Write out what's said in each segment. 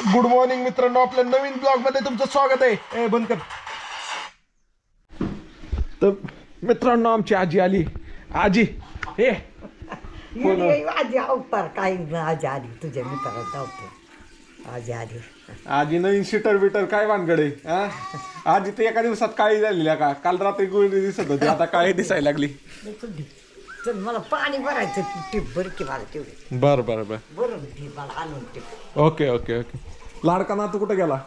Good morning मित्रांनो. आपल्या नवीन ब्लॉगमध्ये तुमचं स्वागत आहे. ए बंद कर. तर मित्रांनो आमची आजी आली. आजी हे ये आजी अवतार काही आजी आली तुझ्या मित्राला धावतो आजी आली. आजी नवीन शिटर बिटर काय वानगडे हा आजी तर एका दिवसात काळी झालेली आहे का? काल रात्री गुळी दिसत होती आता काळी दिसायला लागली. मला पाणी भरायचं टिप भर की मला तेवढे. बर बर बर. ती मला आणून टिप ओके ओके ओके. लाडका नातू कुठं गेला?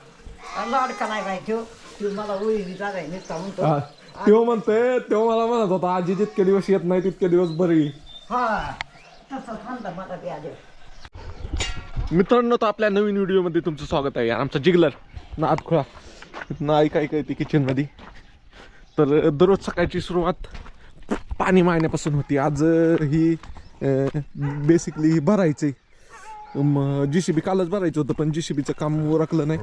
लाडका नाही माहिती हो ती मला ओळी जागाय नुसता म्हणतो. हा तो म्हणतोय तो मला म्हणत होता आजी जितके दिवस येत नाही तितके दिवस बरी. हा तसं म्हणता मला ते आले. मित्रांनो तर आपल्या नवीन व्हिडिओमध्ये तुमचं स्वागत आहे. आमचा जिगलर नाद खुळा. इथनं ऐक ऐक येते किचनमध्ये तर दररोज सकाळची सुरुवात पाणी मारण्यापासून होती. आज ही बेसिकली ही भरायचं मग जी सी बी कालच भरायचं होतं पण जी सी बीचं काम उरकलं नाही.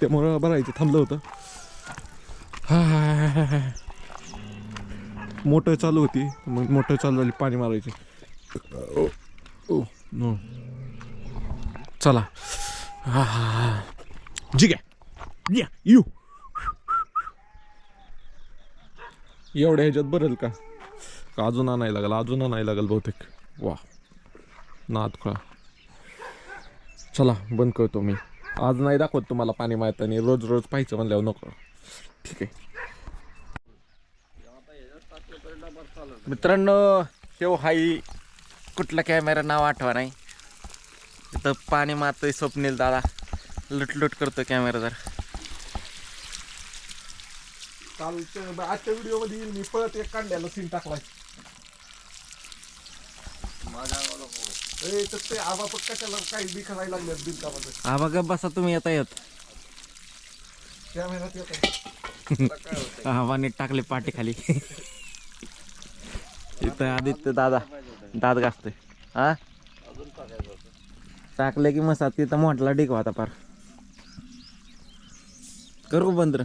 त्यामुळं भरायचं थांबलं होतं. हा, मोटर चालू होती. मग मोटर चालू झाली पाणी मारायची. ओ, नो चला. हा हा हा जी घ्या या यू. एवढ्या ह्याच्यात बरेल का? का अजून नाही लागला अजून नाही लागल बहुतेक. वा नाद खुळा. चला बंद करतो मी. आज नाही दाखवत तुम्हाला पाणी मारताना रोज रोज पाहायचं म्हणल्यावर नको. ठीक आहे. मित्रांनो तो हाई कुठला कॅमेरा नाव आठवा नाही. तर पाणी मारतोय स्वप्नील दादा. लुटलुट करतो कॅमेरा जर. कालच्या आजच्या व्हिडिओमध्ये येईल मी. पळत एक काढल्याला सीन टाकलाय. ए, तर ते आबा पण कशाला काही हा बघा बसा तुम्ही येता येत. कॅमेऱ्यात येत आव्हाने टाकले पाठी खाली. इथं आदित्य दादा दात घासतोय. हा? टाकले की मसा तिथं मोठला डिकवा आता पार. करू बंद रे?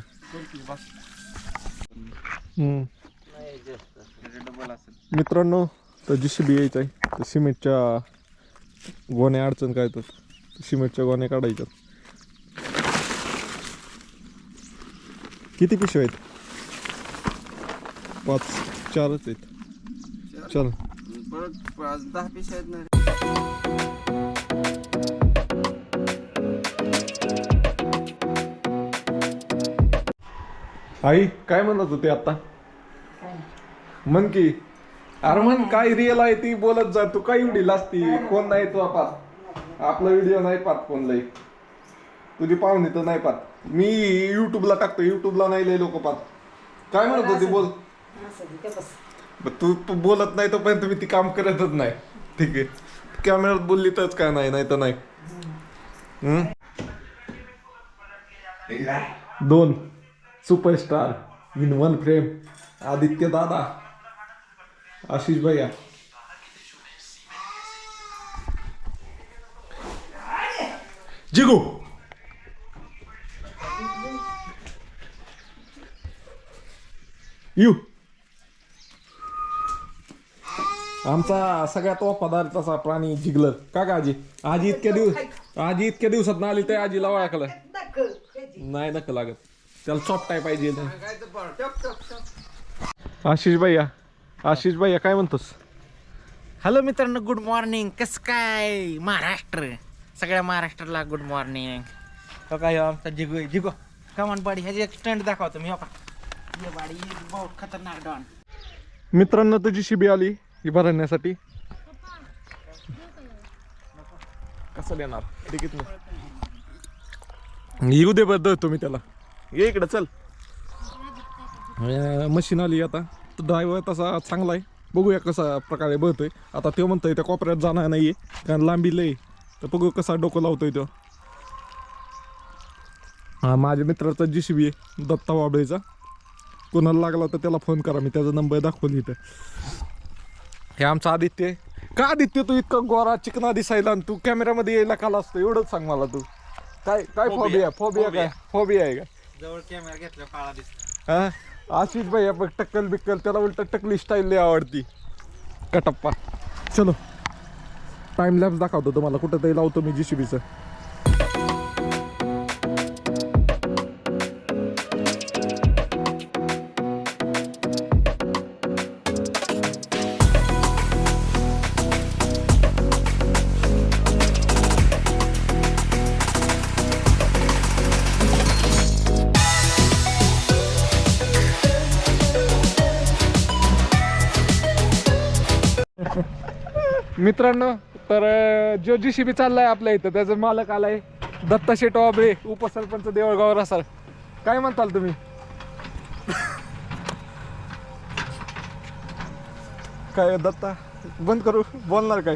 मित्रांनो तर जी सी बी यायचं आहे तर सिमेंटच्या गोण्या अडचण काय तर? सिमेंटच्या गोण्या काढायच्या. किती पिशव्या आहेत? पाच चारच आहेत. चल. दहा पिशव्या आहेत ना आई काय म्हणत होते आता? म्हण की अरे म्हण काय रिअल आहे ती बोलत जा. तू काय एवढी लाजती? कोण नाही तू पाहत आपला व्हिडिओ नाही पाहत कोण लई तुझी पाहुणे तर नाही पाहत. मी युट्यूबला टाकतो युट्यूबला नाही लय लोक पाहत. काय म्हणत होती? बोल. ते तू बोलत नाही तोपर्यंत मी ती काम करतच नाही. ठीक आहे. कॅमेऱ्यात बोलली तरच काय नाही नाही तर नाही? दोन. Superstar in one frame Aditya दादा आशिष भैया जिगू यू आमचा सगळ्यात वफादारचा प्राणी जिगलर. का का आजी? आजी इतक्या दिवस आजी इतक्या दिवसात आली तर आजीला ओळखलं नाही नका लागत. त्याला आहे पाहिजे आशिष भैया आशिष भैया काय म्हणतोस? हॅलो मित्रांनो गुड मॉर्निंग कस काय? महाराष्ट्र. सगळ्या महाराष्ट्राला गुड मॉर्निंग हो काय हो आमचा जिगो. जिगो. कमान बाडी ह्याची एक स्टंट दाखवतो मी हो का? ये बाडी ये बहुत खतरनाक डॉन मित्रांनो तुझी शिबी आली ही भरण्यासाठी. कसं देणार? तिकीट येऊ दे बरं तुम्ही त्याला. ये इकडं चल. मशीन आली आता. तो ड्रायव्हर तसा चांगला आहे. बघूया कसा प्रकारे बळतोय आता तो म्हणतोय त्या कोपऱ्यात जाणार नाहीये कारण लांबी लय तर बघू कसा डोकं लावतोय तो. हा माझ्या मित्राचा जी सी बी आहे दत्ता वाबळेचा. कोणाला लागला तर त्याला फोन करा मी त्याचा नंबर दाखवली इथं हे आमचा आदित्य आहे. का आदित्य तू इतका गोरा चिकना दिसायला आणि तू कॅमेऱ्यामध्ये यायला काला असतो? एवढंच सांग मला तू. काय काय फोबिया फोबिया काय? फोबिया आहे का? जवळ कॅमेरा घेतला काळा दिसतो. हा? आशिष भाई बघ टक्कल बिक्कल त्याला उलट टकली स्टाईल लय आवडती. कटप्पा. चलो. टाइम लॅप्स दाखवतो तुम्हाला कुठं तरी लावतो मी जीसीबीचं मित्रांनो तर जो जी सी बी चाललाय आपल्या इथं त्याचा मालक आलाय दत्ता शेट वाबळे उपसरपंच देवळगाव रसाळ. काय म्हणताल तुम्ही? काय दत्ता? बंद करू? बोलणार काय?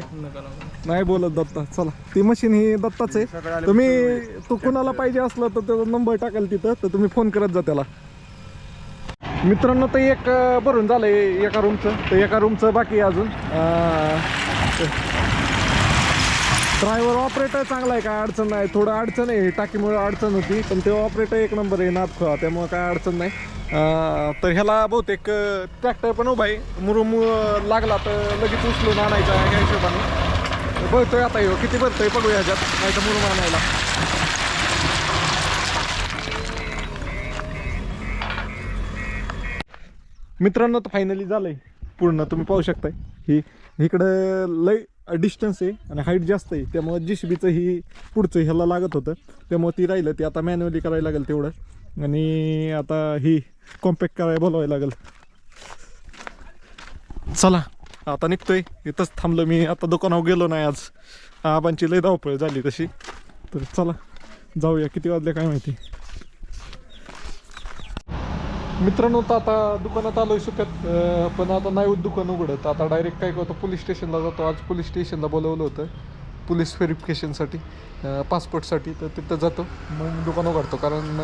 नाही बोलत दत्ता. चला ती मशीन ही दत्ताच आहे. तुम्ही तू कुणाला पाहिजे असलं तर त्याचा नंबर टाकाल तिथं तर तुम्ही फोन करत जा त्याला. मित्रांनो तर एक भरून झालंय एका रूमचं तर एका रूमचं बाकी अजून. अजून ड्रायव्हर ऑपरेटर चांगला आहे काय अडचण नाही. थोडं अडचण आहे टाकीमुळे अडचण होती. पण ते ऑपरेटर एक नंबर आहे नाथ खोळा त्यामुळे काय अडचण नाही. तर ह्याला बहुतेक ट्रॅक्टर पण उभा आहे. मुरुम लागला तर लगेच उचलून आणायचा ह्या हिशोबाने. बघतोय आता ह्यो. किती भरतोय बघूया ह्याच्यात. नाही तर मुरुम आणायला. मित्रांनो तर फायनली झालंय. पूर्ण तुम्ही पाहू शकताय. ही इकडं लय डिस्टन्स आहे आणि हाईट जास्त आहे. त्यामुळं जी बीचं ही पुढचं ह्याला लागत होतं. त्यामुळं ती राहिलं ती आता मॅन्युअली करायला लागेल तेवढं. आणि आता ही कॉम्पॅक्ट करायला बोलावायला लागेल. चला आता निघतोय. इथंच थांबलो मी. आता दुकानावर गेलो नाही आज. आबांची लय धावपळ झाली तशी. तर चला जाऊया. किती वाजले काय माहिती? मित्रांनो तर आता दुकानात आलोय सुक्यात. पण आता नाही दुकान उघडत. आता डायरेक्ट काय करतो पोलीस स्टेशनला जातो. आज पोलीस स्टेशनला बोलवलं होतं पोलीस व्हेरिफिकेशनसाठी पासपोर्टसाठी. तर तिथं जातो. मग दुकान उघडतो. कारण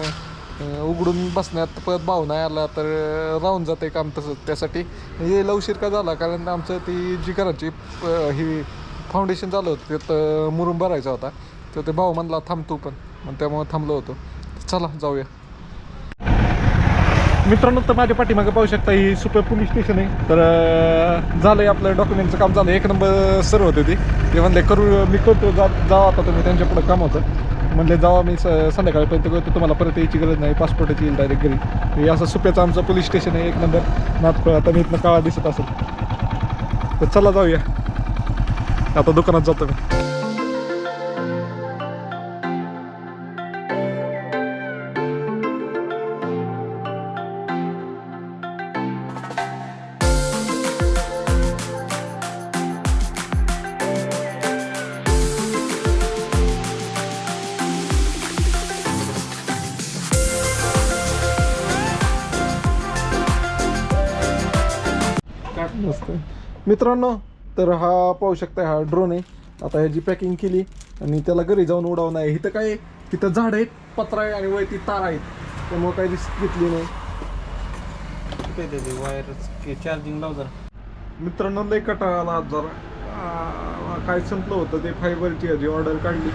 उघडून बसण्यात परत भाव नाही आला तर राहून जाते काम तसंच. त्यासाठी यायला उशीर का झाला? कारण आमचं ती जी घराची ही फाउंडेशन झालं होतं त्यात मुरुम भरायचा होता. तर ते भाऊ म्हणला थांबतो पण. मग त्यामुळे थांबलो होतो. चला जाऊया. मित्रांनो तर माझ्या पाठीमागे पाहू शकता ही सुपर पोलीस स्टेशन आहे. तर झालं झालंय आपलं डॉक्युमेंटचं काम झालं एक नंबर सर होते ते. ते म्हणले करू मी करतो जा जावा आता तुम्ही त्यांच्या पुढं काम होतं. म्हणले जावा मी स संध्याकाळपर्यंत करतो. तुम्हाला परत यायची गरज नाही. पासपोर्टची येईल डायरेक्ट घरी. हे असं सुप्याचं आमचं पोलीस स्टेशन आहे. एक नंबर नाथखोळ आता मी इथनं काळा दिसत असेल. तर चला जाऊया. आता दुकानात जातो मी. मित्रांनो तर हा पाहू शकता हा ड्रोन आहे. आता ह्याची पॅकिंग केली आणि त्याला घरी जाऊन उडवणं आहे. इथं काय आहे? तिथं झाड आहेत पत्रा आहे आणि वरती तार आहेत. त्यामुळे काही रिस्क घेतली नाही. वायर चार्जिंग लाव जरा मित्रांनो लय कटाळा आला आज जरा. काय संपलं होतं ते फायबरची ह्याची ऑर्डर काढली.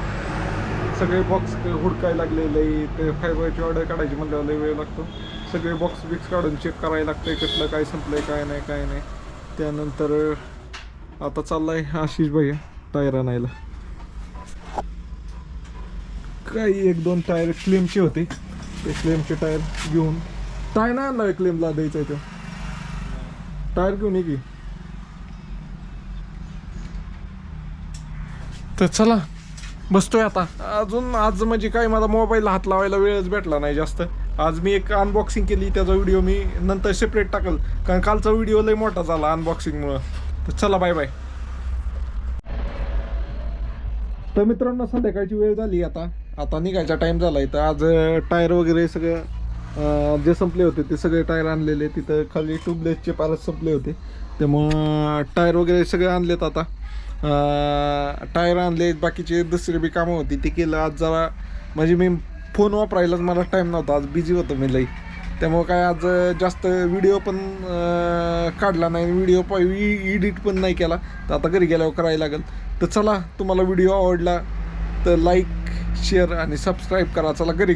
सगळे बॉक्स हुडकायला लागले लई ते फायबरची ऑर्डर काढायची म्हणल्यावर लई वेळ लागतो. सगळे बॉक्स बिक्स काढून चेक करायला लागतंय कसलं काय संपलंय काय नाही काय नाही. त्यानंतर आता चाललाय आशिष भैया टायर आणायला. काही एक दोन टायर क्लेमचे होते. ते क्लेमचे टायर घेऊन टायर नाही आणला क्लेमला द्यायचा आहे तो. टायर घेऊन ये की. तर चला बसतोय आता. अजून आज म्हणजे काय मला मोबाईलला हात लावायला वेळच भेटला नाही जास्त. आज मी एक अनबॉक्सिंग केली त्याचा व्हिडिओ मी नंतर सेपरेट टाकल. कारण कालचा व्हिडिओ लय मोठा झाला अनबॉक्सिंगमुळं तर चला बाय बाय तर मित्रांनो संध्याकाळची वेळ झाली आता. आता निघायचा टाईम झाला तर आज टायर वगैरे सगळं जे संपले होते ते सगळे टायर आणलेले. तिथं खाली ट्यूबलेसचे पारच संपले होते. त्यामुळं टायर वगैरे सगळे आणलेत आता. टायर आणले बाकीचे दुसरे बी कामं होती. ते केलं. आज जरा म्हणजे मी फोन वापरायलाच मला टाईम नव्हता आज बिझी होतो मी लई. त्यामुळं काय आज जास्त व्हिडिओ पण काढला नाही व्हिडिओ एडिट पण नाही केला. तर आता घरी गेल्यावर करायला लागेल. तर चला तुम्हाला व्हिडिओ आवडला तर लाईक शेअर आणि सबस्क्राईब करा. चला घरी